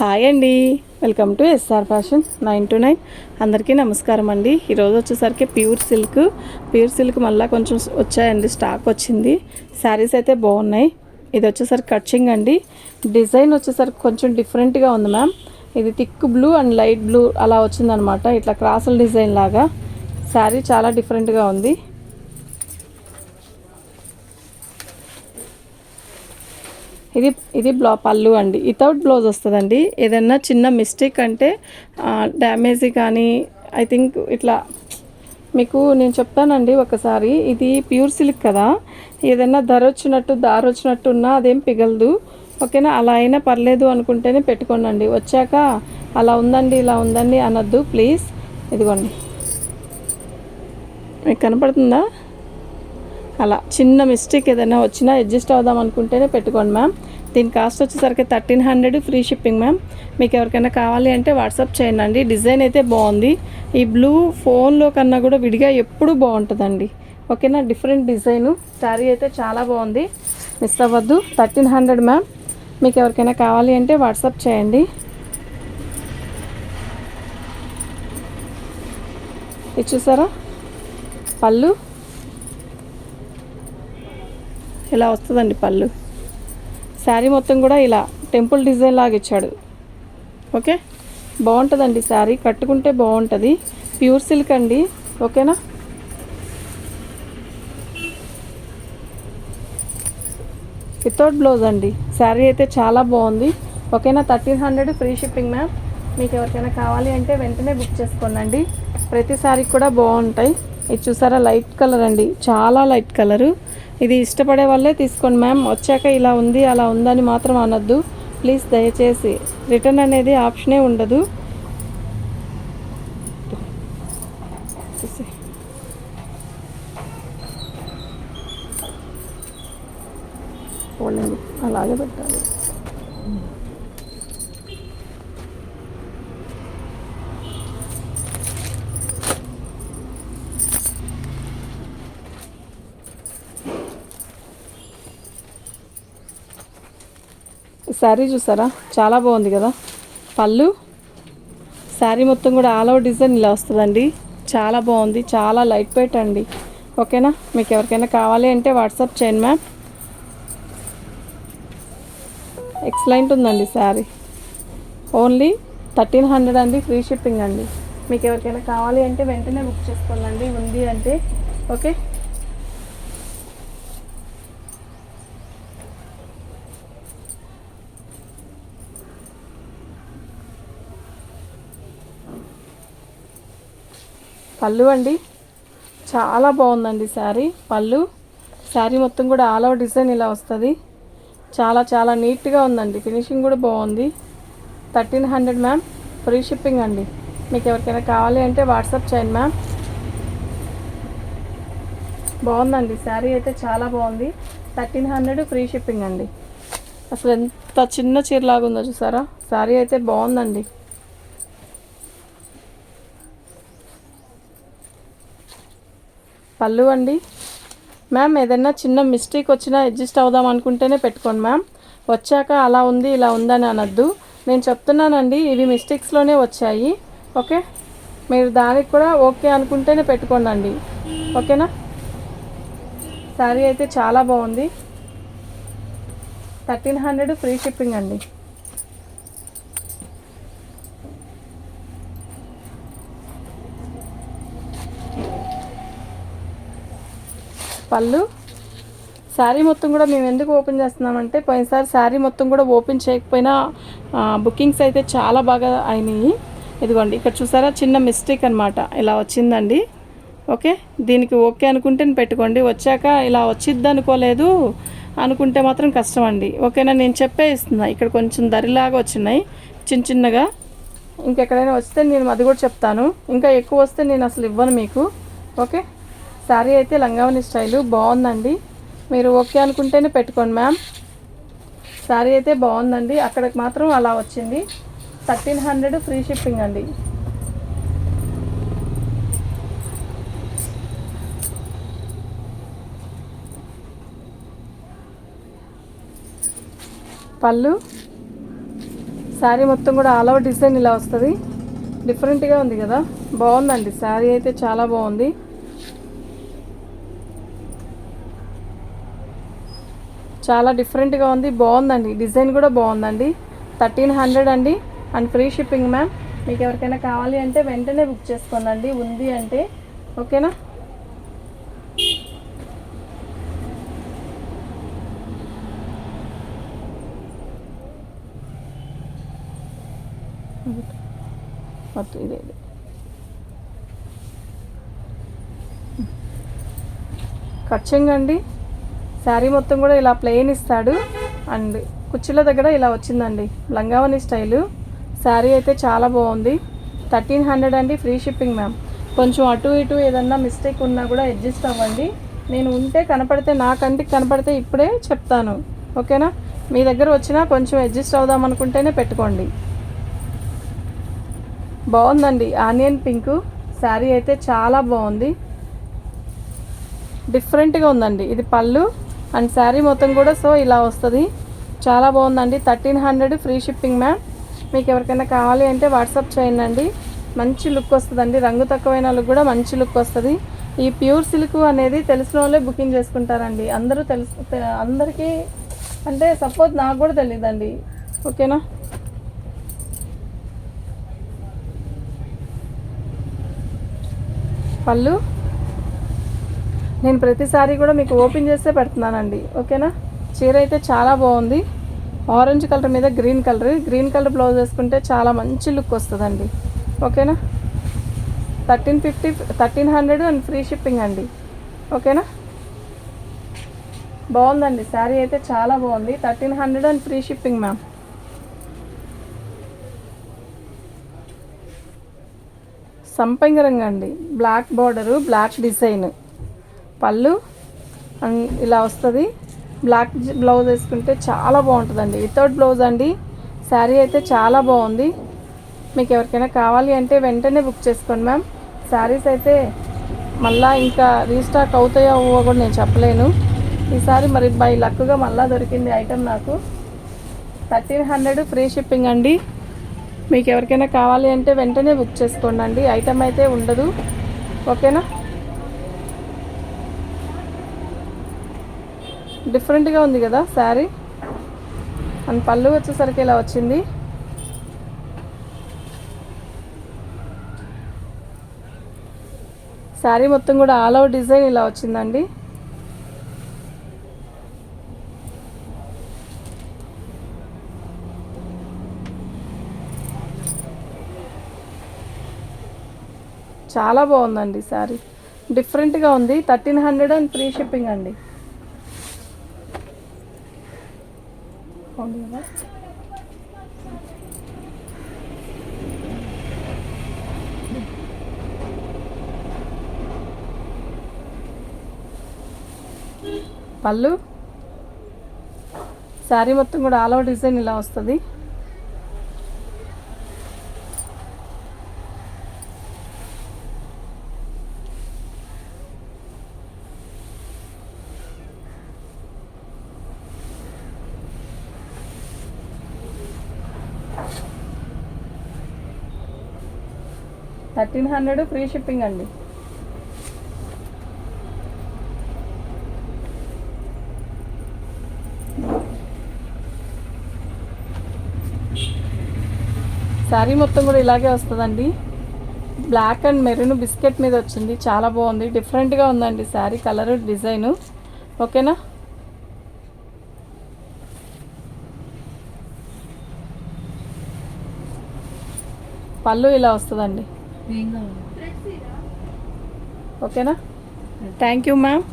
Hi అండి. Welcome to SR fashion nine two nine. అందరికీ నమస్కారం అండి. ఈరోజు వచ్చేసరికి ప్యూర్ సిల్క్. ప్యూర్ సిల్క్ మళ్ళీ కొంచెం వచ్చాయండి స్టాక్ వచ్చింది. శారీస్ అయితే బాగున్నాయి. ఇది వచ్చేసరికి కట్చింగ్ అండి. డిజైన్ వచ్చేసరికి కొంచెం డిఫరెంట్గా ఉంది మ్యామ్. ఇది thick blue and light blue అలా వచ్చిందనమాట ఇట్లా క్రాసుల డిజైన్ లాగా. శారీ చాలా డిఫరెంట్గా ఉంది. ఇది ఇది బ్లా పళ్ళు అండి. వితౌట్ బ్లౌజ్ వస్తుందండి. ఏదైనా చిన్న మిస్టేక్ అంటే డ్యామేజ్ కానీ ఐ థింక్ ఇట్లా మీకు నేను చెప్తానండి ఒకసారి. ఇది ప్యూర్ సిల్క్ కదా. ఏదైనా ధర వచ్చినట్టు దారి వచ్చినట్టు ఉన్నా అదేం పిగలదు. ఓకేనా? అలా అయినా పర్లేదు అనుకుంటేనే పెట్టుకోండి వచ్చాక అలా ఉందండి ఇలా ఉందండి అనొద్దు ప్లీజ్ ఇదిగోండి. మీకు కనపడుతుందా? అలా చిన్న మిస్టేక్ ఏదైనా వచ్చినా అడ్జస్ట్ అవుదాం అనుకుంటేనే పెట్టుకోండి మ్యామ్. దీని కాస్ట్ వచ్చేసరికి thirteen hundred free shipping ma'am. మీకు ఎవరికైనా కావాలి అంటే వాట్సాప్ చేయండి అండి. డిజైన్ అయితే బాగుంది. ఈ బ్లూ ఫోన్లో కన్నా కూడా విడిగా ఎప్పుడూ బాగుంటుందండి. ఓకేనా? Different design. శారీ అయితే చాలా బాగుంది. మిస్ అవ్వద్దు. Thirteen hundred ma'am. మీకు ఎవరికైనా కావాలి అంటే వాట్సాప్ చేయండి. ఇది చూసారా? పళ్ళు. ఇలా వస్తుందండి పళ్ళు. శారీ మొత్తం కూడా ఇలా టెంపుల్ డిజైన్ లాగా ఇచ్చాడు. ఓకే? బాగుంటుందండి శారీ. కట్టుకుంటే బాగుంటుంది. ప్యూర్ సిల్క్ అండి. ఓకేనా? వితౌట్ బ్లౌజ్ అండి. శారీ అయితే చాలా బాగుంది. ఓకేనా? Thirteen hundred free shipping ma'am. మీకు ఎవరికైనా కావాలి అంటే వెంటనే బుక్ చేసుకోండి ప్రతి శారీ కూడా బాగుంటాయి. ఇది చూసారా? లైట్ కలర్ అండి. చాలా లైట్ కలరు. ఇది ఇష్టపడే వాళ్ళే తీసుకోండి మ్యామ్. వచ్చాక ఇలా ఉంది అలా ఉందని మాత్రం అనొద్దు. ప్లీజ్ దయచేసి రిటర్న్ అనేది ఆప్షనే ఉండదు. అలాగే పెట్టాలి. శారీ చూసారా? చాలా బాగుంది కదా? పళ్ళు. శారీ మొత్తం కూడా ఆల్ ఓవర్ డిజైన్ ఇలా వస్తుందండి. చాలా బాగుంది. చాలా లైట్ వెయిట్ అండి. ఓకేనా? మీకు ఎవరికైనా కావాలి అంటే వాట్సాప్ చేయండి మ్యామ్. ఎక్సలెంట్ ఉందండి శారీ. ఓన్లీ థర్టీన్ హండ్రెడ్ అండి. ఫ్రీ షిప్పింగ్ అండి. మీకు ఎవరికైనా కావాలి అంటే వెంటనే బుక్ చేసుకోండి ఉంది అంటే. ఓకే? పళ్ళు అండి. చాలా బాగుందండి శారీ పళ్ళు. శారీ మొత్తం కూడా ఆల్ ఓవర్ డిజైన్ ఇలా వస్తుంది. చాలా చాలా నీట్గా ఉందండి. ఫినిషింగ్ కూడా బాగుంది. Thirteen hundred ma'am. Free shipping అండి. మీకు ఎవరికైనా కావాలి అంటే వాట్సాప్ చేయండి మ్యామ్. బాగుందండి. శారీ అయితే చాలా బాగుంది. థర్టీన్ హండ్రెడ్ ఫ్రీ షిప్పింగ్ అండి. అసలు ఎంత చిన్న చీరలాగా ఉందో చూసారా? శారీ అయితే బాగుందండి. పళ్ళు అండి. మ్యామ్ ఏదైనా చిన్న మిస్టేక్ వచ్చినా అడ్జస్ట్ అవుదాం అనుకుంటేనే పెట్టుకోండి మ్యామ్. వచ్చాక అలా ఉంది ఇలా ఉందని అనొద్దు. నేను చెప్తున్నానండి ఇవి మిస్టేక్స్లోనే వచ్చాయి. ఓకే? మీరు దానికి కూడా ఓకే అనుకుంటేనే పెట్టుకోండి ఓకేనా? శారీ అయితే చాలా బాగుంది. థర్టీన్ హండ్రెడ్ ఫ్రీ షిప్పింగ్ అండి. పళ్ళు. శారీ మొత్తం కూడా మేము ఎందుకు ఓపెన్ చేస్తున్నామంటే పోయినసారి శారీ మొత్తం కూడా ఓపెన్ చేయకపోయినా బుకింగ్స్ అయితే చాలా బాగా అయినాయి. ఇదిగోండి ఇక్కడ చూసారా? చిన్న మిస్టేక్ అనమాట ఇలా వచ్చిందండి. ఓకే? దీనికి ఓకే అనుకుంటే పెట్టుకోండి. వచ్చాక ఇలా వచ్చిద్ది అనుకోలేదు. అనుకుంటే మాత్రం కష్టం అండి. ఓకేనా? నేను చెప్పే ఇస్తున్నా ఇక్కడ కొంచెం దరిలాగా వచ్చినాయి. చిన్న చిన్నగా. ఇంకెక్కడైనా వస్తే నేను అది కూడా చెప్తాను. ఇంకా ఎక్కువ వస్తే నేను అసలు ఇవ్వను మీకు. ఓకే? శారీ అయితే లంగావని స్టైలు బాగుందండి. మీరు ఓకే అనుకుంటేనే పెట్టుకోండి మ్యామ్. శారీ అయితే బాగుందండి. అక్కడికి మాత్రం అలా వచ్చింది. థర్టీన్ హండ్రెడ్ ఫ్రీ షిప్పింగ్ అండి. పళ్ళు. శారీ మొత్తం కూడా ఆల్ ఓవర్ డిజైన్ ఇలా వస్తుంది. డిఫరెంట్గా ఉంది కదా. బాగుందండి. శారీ అయితే చాలా బాగుంది. చాలా డిఫరెంట్గా ఉంది. బాగుందండి. డిజైన్ కూడా బాగుందండి. థర్టీన్ హండ్రెడ్ అండి. అండ్ ఫ్రీ షిప్పింగ్ మ్యామ్ మీకు ఎవరికైనా కావాలి అంటే వెంటనే బుక్ చేసుకోనండి. ఉంది అంటే. ఓకేనా? మొత్తం ఇదే ఇదే. అండి శారీ మొత్తం కూడా ఇలా ప్లెయిన్ ఇస్తాడు. అండ్ కుర్చీల దగ్గర ఇలా వచ్చిందండి. లంగావని స్టైలు. శారీ అయితే చాలా బాగుంది. థర్టీన్ హండ్రెడ్ అండి ఫ్రీ షిప్పింగ్ మ్యామ్. కొంచెం అటు ఇటు ఏదన్నా మిస్టేక్ ఉన్నా కూడా అడ్జస్ట్ అవ్వండి. నేను ఉంటే కనపడితే నా కంటికి కనపడితే ఇప్పుడే చెప్తాను. ఓకేనా? మీ దగ్గర వచ్చినా కొంచెం అడ్జస్ట్ అవుదాం అనుకుంటేనే పెట్టుకోండి. బాగుందండి. Onion pink. శారీ అయితే చాలా బాగుంది. డిఫరెంట్గా ఉందండి. ఇది పళ్ళు. అండ్ శారీ మొత్తం కూడా సో ఇలా వస్తుంది. చాలా బాగుందండి. Thirteen hundred free shipping ma'am. మీకు ఎవరికైనా కావాలి అంటే వాట్సాప్ చేయండి మంచి లుక్ వస్తుందండి. రంగు తక్కువైన వాళ్ళకి కూడా మంచి లుక్ వస్తుంది. ఈ ప్యూర్ సిల్క్ అనేది తెలిసిన వాళ్ళే బుకింగ్ చేసుకుంటారండి. అందరూ తెలుసు అందరికీ అంటే సపోజ్ నాకు కూడా తెలియదండి ఓకేనా? పళ్ళు? నేను ప్రతిసారి కూడా మీకు ఓపెన్ చేస్తే పెడుతున్నానండి. ఓకేనా? చీర అయితే చాలా బాగుంది. ఆరెంజ్ కలర్ మీద green colour green colour blouse వేసుకుంటే చాలా మంచి లుక్ వస్తుందండి. ఓకేనా? Thirteen fifty thirteen hundred and free shipping అండి. ఓకేనా? బాగుందండి. శారీ అయితే చాలా బాగుంది. Thirteen hundred and free shipping ma'am సంపంగి రంగు అండి. బ్లాక్ బార్డరు బ్లాక్ డిజైన్ పళ్ళు అండ్ ఇలా వస్తుంది. బ్లాక్ బ్లౌజ్ వేసుకుంటే చాలా బాగుంటుందండి. వితౌట్ బ్లౌజ్ అండి శారీ అయితే చాలా బాగుంది. మీకు ఎవరికైనా కావాలి అంటే వెంటనే బుక్ చేసుకోండి మ్యామ్ శారీస్ అయితే మళ్ళా ఇంకా రీస్టాక్ అవుతాయో అవ్వో కూడా నేను చెప్పలేను. ఈసారి మరి బై లక్గా మళ్ళా దొరికింది ఐటెం నాకు. థర్టీన్ హండ్రెడ్ ఫ్రీ షిప్పింగ్ అండి. మీకు ఎవరికైనా కావాలి అంటే వెంటనే బుక్ చేసుకోండి అండి. ఐటెం అయితే ఉండదు. ఓకేనా డిఫరెంట్గా ఉంది కదా శారీ. అండ్ పళ్ళు వచ్చేసరికి ఇలా వచ్చింది. శారీ మొత్తం కూడా ఆల్ అవుట్ డిజైన్ ఇలా వచ్చిందండి. చాలా బాగుందండి శారీ. డిఫరెంట్గా ఉంది. Thirteen hundred and free shipping అండి. బాగుంది కదా. పళ్ళు? శారీ మొత్తం కూడా ఆల్ ఓవర్ డిజైన్ ఇలా వస్తుంది. థర్టీన్ హండ్రెడ్ ఫ్రీ షిప్పింగ్ అండి. శారీ మొత్తం కూడా ఇలాగే వస్తుందండి. బ్లాక్ అండ్ మెరూన్ బిస్కెట్ మీద వచ్చింది. చాలా బాగుంది. డిఫరెంట్గా ఉందండి శారీ కలర్ డిజైను. ఓకేనా? పళ్ళు ఇలా వస్తుందండి. ఓకేనా థ్యాంక్ యూ మ్యామ్